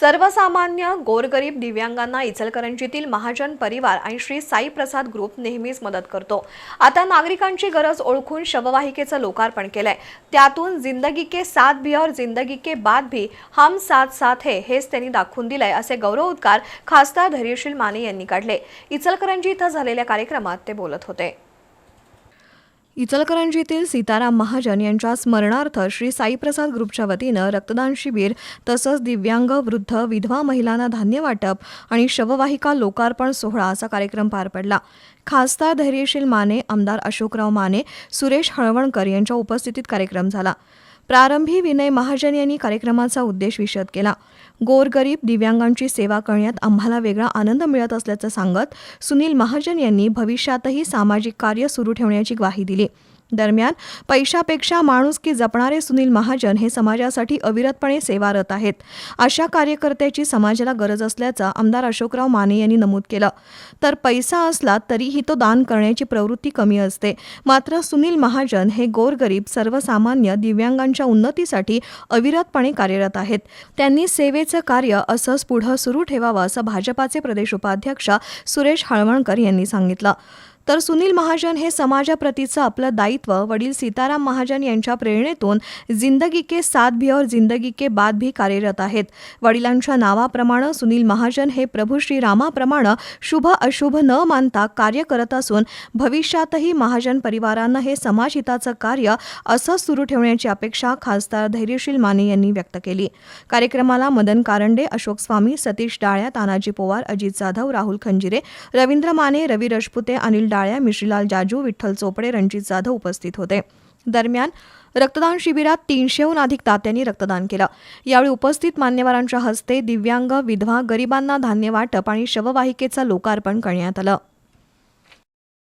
सर्वसामान्य गोरगरीब दिव्यांगांना इचलकरंजीतील महाजन परिवार आणि श्री साई प्रसाद ग्रुप नेहमीच मदत करतो. आता नागरिकांची गरज ओळखून शववाहिकेचं लोकार्पण केलंय. त्यातून जिंदगी के साथ भी और जिंदगी के बाद भी हम साथ साथ है हेच त्यांनी दाखवून दिलंय असे गौरव उद्गार खासदार धैर्यशील माने यांनी काढले. इचलकरंजी इथं झालेल्या कार्यक्रमात ते बोलत होते. इचलकरंजीतील सीताराम महाजन यांच्या स्मरणार्थ श्री साईप्रसाद ग्रुपच्या वतीनं रक्तदान शिबिर तसंच दिव्यांग वृद्ध विधवा महिलांना धान्य वाटप आणि शववाहिका लोकार्पण सोहळा असा कार्यक्रम पार पडला. खासदार धैर्यशील माने आमदार अशोकराव माने सुरेश हळवणकर यांच्या उपस्थितीत कार्यक्रम झाला. प्रारंभी विनय महाजन यांनी कार्यक्रमाचा उद्देश विशद केला. गोरगरीब दिव्यांगांची सेवा करण्यात आम्हाला वेगळा आनंद मिळत असल्याचं सांगत सुनील महाजन यांनी भविष्यातही सामाजिक कार्य सुरू ठेवण्याची ग्वाही दिली. दरम्यान पैशापेक्षा माणुसकी जपणारे सुनील महाजन हे समाजासाठी अविरतपणे सेवारत आहेत. अशा कार्यकर्त्याची समाजाला गरज असल्याचं आमदार अशोकराव माने यांनी नमूद केलं. तर पैसा असला तरीही तो दान करण्याची प्रवृत्ती कमी असते. मात्र सुनील महाजन हे गोरगरीब सर्वसामान्य दिव्यांगांच्या उन्नतीसाठी अविरतपणे कार्यरत आहेत. त्यांनी सेवेचं कार्य असंच पुढं सुरू ठेवावं असं भाजपाचे प्रदेश उपाध्यक्ष सुरेश हळवणकर यांनी सांगितलं. तर सुनील महाजन हे समाजाप्रतीचं आपलं दायित्व. वडील सीताराम महाजन यांच्या प्रेरणेतून जिंदगी के साथ भी और जिंदगी के बाद भी कार्यरत आहेत. वडिलांच्या नावाप्रमाणे सुनील महाजन हे प्रभू श्रीरामाप्रमाणे शुभ अशुभ न मानता कार्य करत असून भविष्यातही महाजन परिवारानं हे समाजहिताचं कार्य असं सुरू ठेवण्याची अपेक्षा खासदार धैर्यशील माने यांनी व्यक्त केली. कार्यक्रमाला मदन कारंडे अशोक स्वामी सतीश डाळ्या तानाजी पोवार अजित जाधव राहुल खंजिरे रवींद्र माने रवी रजपुते अनिल डाळ्या मिश्रीलाल जाजू विठ्ठल चोपडे रणजित जाधव उपस्थित होते. दरम्यान रक्तदान शिबिरात तीनशेहून अधिक दात्यांनी रक्तदान केलं. यावेळी उपस्थित मान्यवरांच्या हस्ते दिव्यांग विधवा गरिबांना धान्य वाटप आणि शववाहिकेचं लोकार्पण करण्यात आलं.